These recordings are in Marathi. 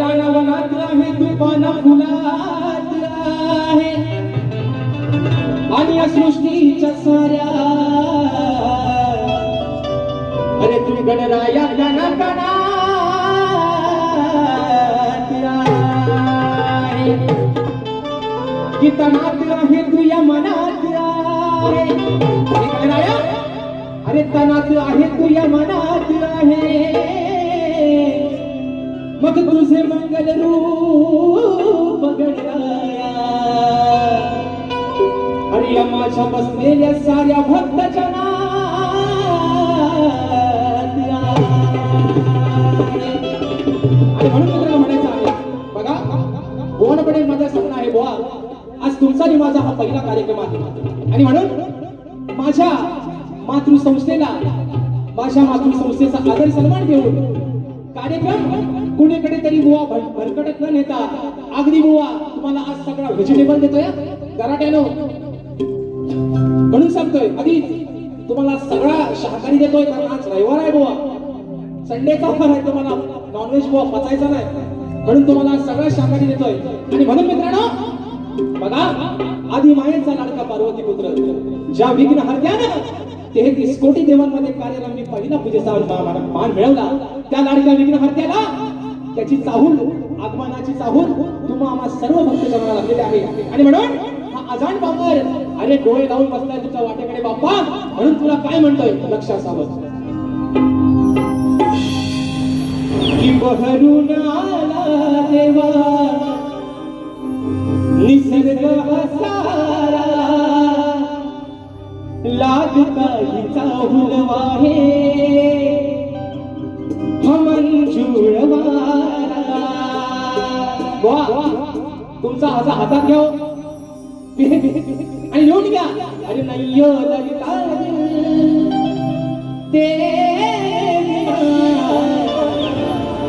अरे नाना वनात आहे तू पान फुलात आहे. आणि या सृष्टीच्या साऱ्या अरे तुम्ही गणराया गणा गणात आहे आहे तू या. मनात आहे गणराया, अरे तनात आहे तू या मनात आहे मग तुझे मंगल रूप अरे या माझ्या बसलेल्या साऱ्या भक्त आणि म्हणून मित्रांनो म्हणायचं आहे बघा बोनपणे माझं स्वप्न आहे बुवा. आज तुमचा आणि माझा हा पहिला कार्यक्रम आहे. आणि म्हणून माझ्या मातृसंस्थेला माझ्या मातृसंस्थेचा आदर सन्मान देऊन कार्यक्रम कुणीकडे तरी बुवा भरकटत न नेता अगदी बुवा तुम्हाला आज सगळा व्हेजिटेबल देतोय गराट्यानो म्हणून सांगतोय आधी तुम्हाला सगळा शाकाहारी देतोय कारण आज रविवार आहे बुवा संडेचा ऑफर आहे तुम्हाला. नॉनव्हेज बुवा पचायचा नाही. म्हणून तुम्हाला सगळा शाकाहारी देतोय. आणि म्हणून मित्रांनो बघा आधी मायेचा लाडका पार्वती पुत्र? ज्या विघ्न हरत्यानं तेहतीस कोटी देवांमध्ये कार्यरत मी पहिला पूजेचा मान मिळवला. त्या लाडक्या विघ्न हरत्याला त्याची चाहूल आगमनाची चाहूल तुम्हा आम्हा सर्व भक्त भक्तजनाला लागलेली आहे. आणि म्हणून हा अजाण बापर अरे डोळे लावून बसलाय तुझ्या वाटेकडे बाप्पा म्हणून तुला काय म्हणतोय? लक्ष असावं की बहरून आला देवा निसर्ग असारा लाग काहीचा हुलवाहे वा तुमचा असा हातात घ्या आणि येऊन घ्या. अरे नाही ललिता ते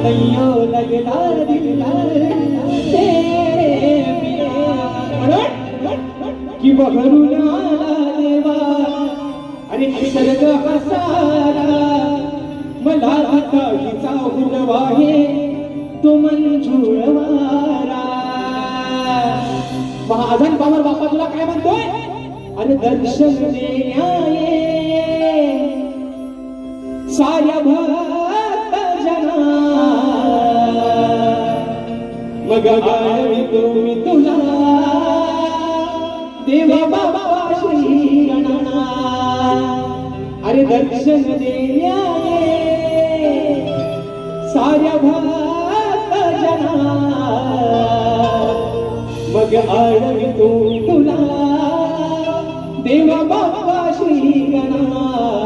नय्यो लगता देवा. आणि निसर्ग हसारा मला काहीचा हुलवाहे तो मंजुळवारा. महाजन बाबर बापा तुला काय म्हणतोय? अरे दर्शन देण्याये. साऱ्या भक्त जना. मग गाळवी तुम्ही तुला. देवा बाबा श्री गणना. अरे दर्शन देण्याये. साऱ्या भक्त मग आळवी तुला देवा बाबा श्री गणा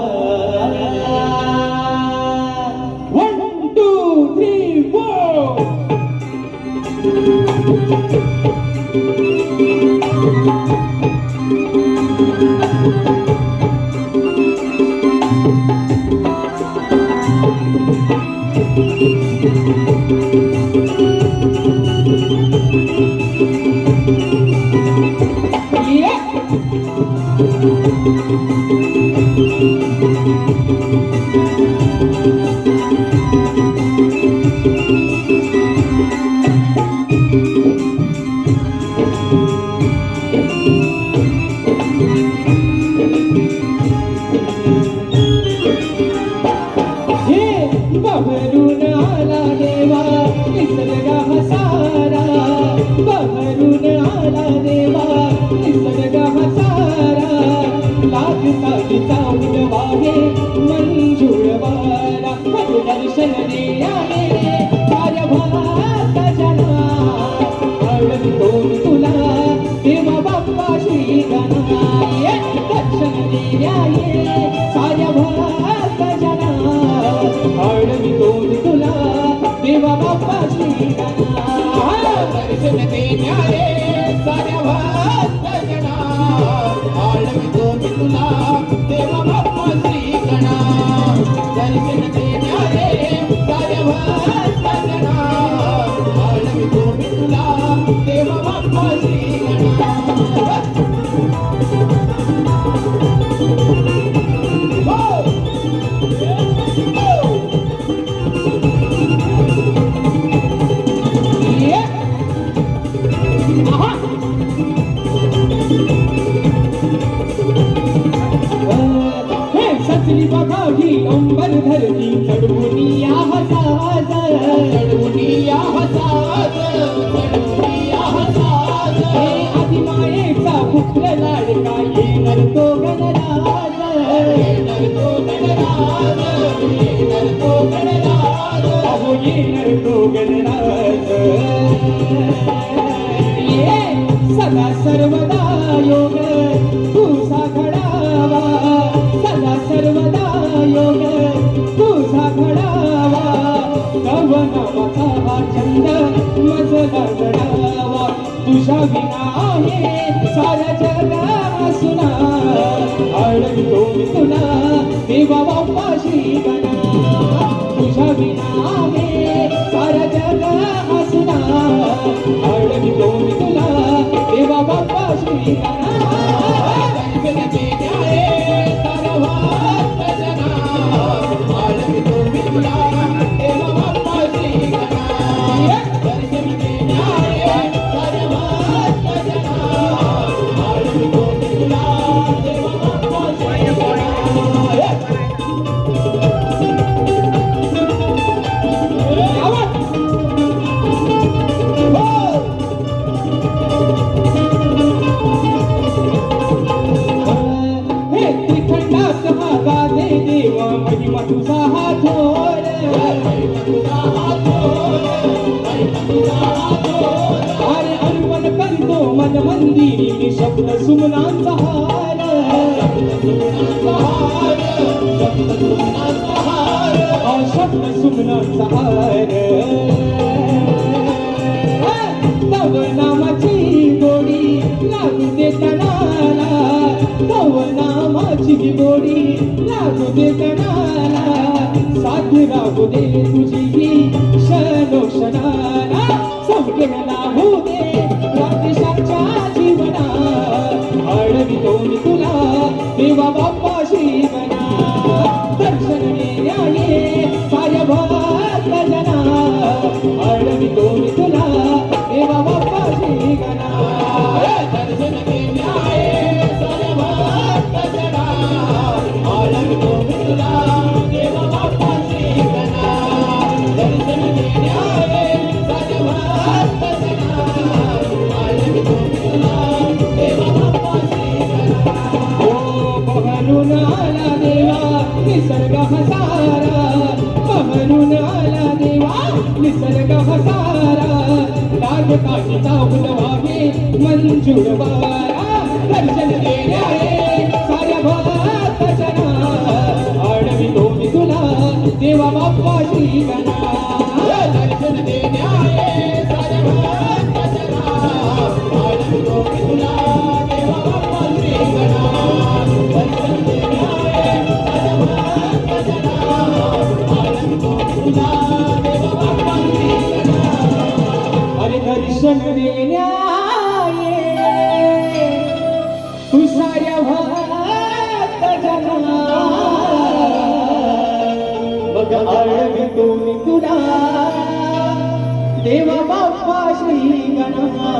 Yeah. हे काकसाठी चावून वावे मंजूळ वारा दर्शन दियाने कार्यभाजना अडतो तुला देवा बाप्पा श्री गणाय दर्शन दियाने कार्यभाजना अडतो तुला देवा बाप्पा श्री गणा सचली बघा ही अंबर धरती चढवून या हसाज चढवुनिया हसाज चढवुनिया हसाज हे आदिमायेचा पुत्र लाडका येणार तो गणराज हा तुझ्या विना आहे सारा जगा सुना आळवितो मी तुला देवा बाप्पा गणा तुझ्या विना आहे. मी तुला देवा गणा महिमा तुझा हा अरे अर्पण करतो मन मंदिरी मी शब्द सुमनांचा हार. शब्द सुमनांचा हार. नामाची तणाला माझी नामाची गोडी लागू दे कणाला साथ राहू दे तुझी ही क्षणोक्षणाला संकेला होऊ दे रात्रीशाच्या जीवना आळवितो मी तुला देवा बाबा निसर्ग हसारा म्हणून आला देवा निसर्ग हसारा. लाग काशीचा फुलवागे मंजूर वारा दर्शन देण्यारे साऱ्या भक्त जना आडवितो मी तुला देवा बाप्पा श्री आळवी तुम्ही तुला। देवा बाप्पा श्री गणमा